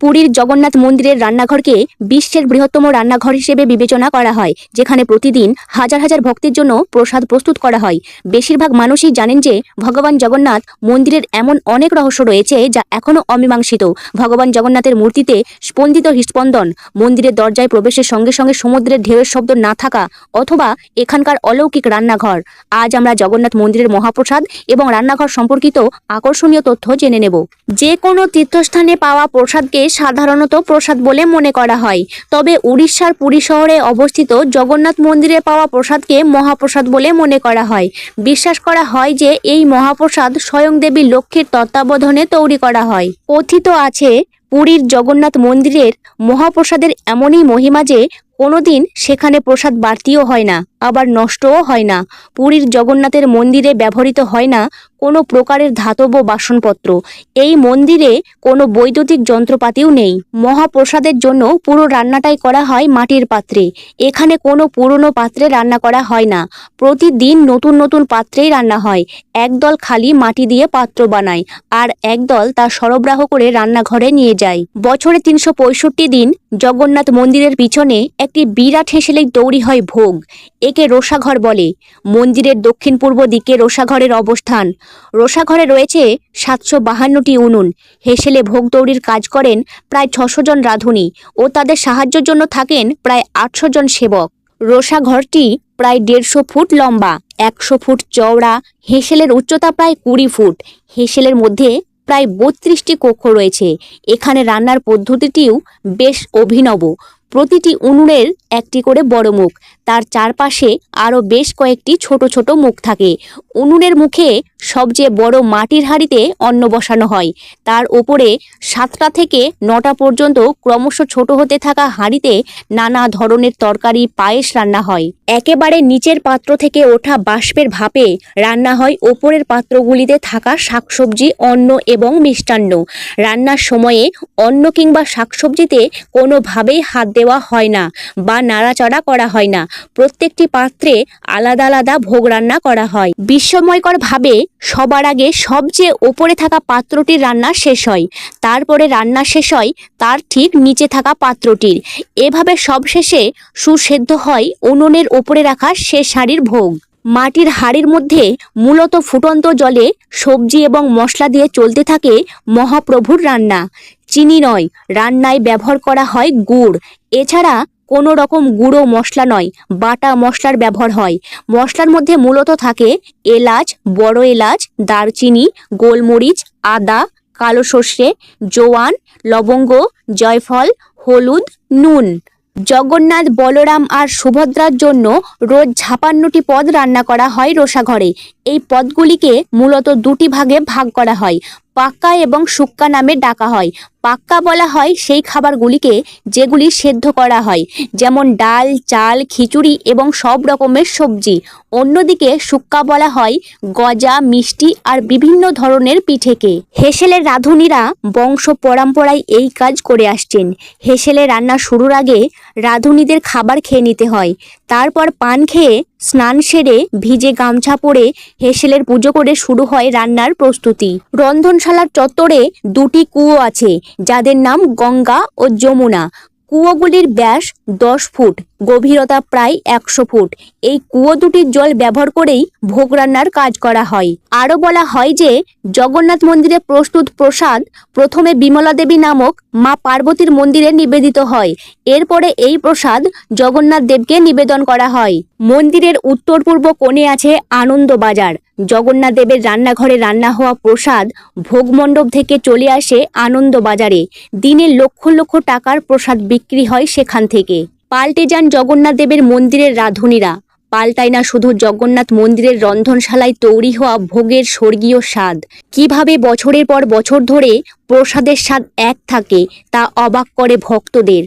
পুরীর জগন্নাথ মন্দিরের রান্নাঘরকে বিশ্বের বৃহত্তম রান্নাঘর হিসেবে বিবেচনা করা হয়, যেখানে প্রতিদিন হাজার হাজার ভক্তের জন্য প্রসাদ প্রস্তুত করা হয়। বেশিরভাগ মানুষই জানেন যে, ভগবান জগন্নাথ মন্দিরের এমন অনেক রহস্য রয়েছে যা এখনও অমীমাংসিত। ভগবান জগন্নাথের মূর্তিতে স্পন্দিত হৃস্পন্দন মন্দিরের দরজায় প্রবেশের সঙ্গে সঙ্গে সমুদ্রের ঢেউয়ের শব্দ না থাকা অথবা এখানকার অলৌকিক রান্নাঘর। আজ আমরা জগন্নাথ মন্দিরের মহাপ্রসাদ এবং রান্নাঘর সম্পর্কিত আকর্ষণীয় তথ্য জেনে নেব। যে কোনো তীর্থস্থানে পাওয়া প্রসাদকে সাধারণত প্রসাদ বলে মনে করা হয়। তবে উড়িষ্যার পুরী শহরে অবস্থিত জগন্নাথ মন্দিরে পাওয়া প্রসাদকে মহাপ্রসাদ বলে মনে করা হয়। বিশ্বাস করা হয় যে এই মহাপ্রসাদ স্বয়ং দেবী লক্ষ্মীর তত্ত্বাবধানে তৈরি করা হয়। কথিত আছে, পুরীর জগন্নাথ মন্দিরের মহাপ্রসাদের এমনই মহিমা যে কোনোদিন সেখানে প্রসাদ বাড়তিও হয় না, আবার নষ্টও হয় না। পুরীর জগন্নাথের মন্দিরে ব্যবহৃত হয় না কোনো প্রকারের ধাতব বাসনপত্র। এই মন্দিরে কোনো বৈদ্যুতিক যন্ত্রপাতিও নেই। মহাপ্রসাদের জন্য পুরো রান্নাটাই করা হয় মাটির পাত্রে। এখানে কোনো পুরনো পাত্রে রান্না করা হয় না। প্রতিদিন নতুন নতুন পাত্রেই রান্না হয়। একদল খালি মাটি দিয়ে পাত্র বানায় আর একদল তা সরবরাহ করে রান্নাঘরে নিয়ে যায়। বছরে তিনশো পঁয়ষট্টি দিন জগন্নাথ মন্দিরের পিছনে একটি বিরাট হেসেলেই তৈরি হয় ভোগ। একে রোষাঘর বলে। মন্দিরের দক্ষিণ পূর্ব দিকে রোষাঘরের অবস্থান। রোষাঘরে রয়েছে সাতশো বাহান্নটি উনুন। হেসেলে ভোগ তৈরির কাজ করেন প্রায় ছশো জন রাঁধুনি ও তাদের সাহায্যের জন্য থাকেন প্রায় আটশো জন সেবক। রোষাঘরটি প্রায় দেড়শো ফুট লম্বা, একশো ফুট চওড়া, হেসেলের উচ্চতা প্রায় কুড়ি ফুট। হেসেলের মধ্যে প্রায় বত্রিশটি কক্ষ রয়েছে। এখানে রান্নার পদ্ধতিটিও বেশ অভিনব। প্রতিটি উনুনের একটি করে বড় মুখ। তার চারপাশে আরও বেশ কয়েকটি ছোট ছোট মুখ থাকে। উনুনের মুখে সবচেয়ে বড় মাটির হাঁড়িতে অন্ন বসানো হয়। তার ওপরে সাতটা থেকে নটা পর্যন্ত ক্রমশ ছোট হতে থাকা হাঁড়িতে নানা ধরনের তরকারি, পায়েস রান্না হয়। একেবারে নিচের পাত্র থেকে ওঠা বাষ্পের ভাপে রান্না হয়। ওপরের পাত্রগুলিতে থাকা শাকসবজি, অন্ন এবং মিষ্টান্ন। রান্নার সময়ে অন্ন কিংবা শাকসবজিতে কোনোভাবেই হাত দেওয়া হয় না বা নাড়াচাড়া করা হয় না। প্রত্যেকটি পাত্রে আলাদা আলাদা ভোগ রান্না করা হয়। বিস্ময়করভাবে সবার আগে সবচেয়ে ওপরে থাকা পাত্রটির রান্না শেষ হয়। তারপরে রান্না শেষ হয়, তার ঠিক নিচে থাকা পাত্রটির। এভাবে সবশেষে সুসেদ্ধ হয় উনুনের ওপরে রাখা শেষ হাঁড়ির ভোগ। মাটির হাঁড়ির মধ্যে মূলত ফুটন্ত জলে সবজি এবং মশলা দিয়ে চলতে থাকে মহাপ্রভুর রান্না। চিনি নয়, রান্নায় ব্যবহার করা হয় গুড়। এছাড়া কোনো রকম গুঁড়ো মশলা নয়, বাটা মশলার ব্যবহার হয়। মশলার মধ্যে মূলত থাকে এলাচ, বড় এলাচ, দারচিনি, গোলমরিচ, আদা, কালো সর্ষে, জোয়ান, লবঙ্গ, জয়ফল, হলুদ, নুন। জগন্নাথ, বলরাম আর সুভদ্রার জন্য রোজ ছাপান্নটি পদ রান্না করা হয় রোষাঘরে। এই পদগুলিকে মূলত দুটি ভাগে ভাগ করা হয়, পাক্কা এবং শুক্কা নামে ডাকা হয়। পাক্কা বলা হয় সেই খাবারগুলিকে যেগুলি সেদ্ধ করা হয়, যেমন ডাল, চাল, খিচুড়ি এবং সব রকমের সবজি। অন্যদিকে শুক্কা বলা হয় গজা, মিষ্টি আর বিভিন্ন ধরনের পিঠেকে। হেসেলের রাঁধুনিরা বংশ পরম্পরায় এই কাজ করে আসছেন। হেসেলে রান্না শুরুর আগে রাঁধুনিদের খাবার খেয়ে নিতে হয়। তারপর পান খেয়ে স্নান সেরে ভিজে গামছা পরে হেসেলের পুজো করে শুরু হয় রান্নার প্রস্তুতি। রন্ধনশালার চত্বরে দুটি কুয়ো আছে, যাদের নাম গঙ্গা ও যমুনা। কুয়োগুলির ব্যাস দশ ফুট, গভীরতা প্রায় একশো ফুট। এই কুয়ো দুটির জল ব্যবহার করেই ভোগ রান্নার কাজ করা হয়। আরও বলা হয় যে, জগন্নাথ মন্দিরে প্রস্তুত প্রসাদ প্রথমে বিমলা দেবী নামক মা পার্বতীর মন্দিরে নিবেদিত হয়। এরপরে এই প্রসাদ জগন্নাথ দেবকে নিবেদন করা হয়। মন্দিরের উত্তর পূর্ব কোণে আছে আনন্দ বাজার জগন্নাথ দেবের রান্নাঘরে রান্না হওয়া প্রসাদ ভোগমণ্ডপ থেকে চলে আসে আনন্দ বাজারে দিনে লক্ষ লক্ষ টাকার প্রসাদ বিক্রি হয় সেখান থেকে। পাল্টে যান জগন্নাথ দেবের মন্দিরের রাঁধুনিরা। পাল্টায় না শুধু জগন্নাথ মন্দিরের রন্ধনশালায় তৈরি হওয়া ভোগের স্বর্গীয় স্বাদ। কীভাবে বছরের পর বছর ধরে প্রসাদের স্বাদ এক থাকে, তা অবাক করে ভক্তদের।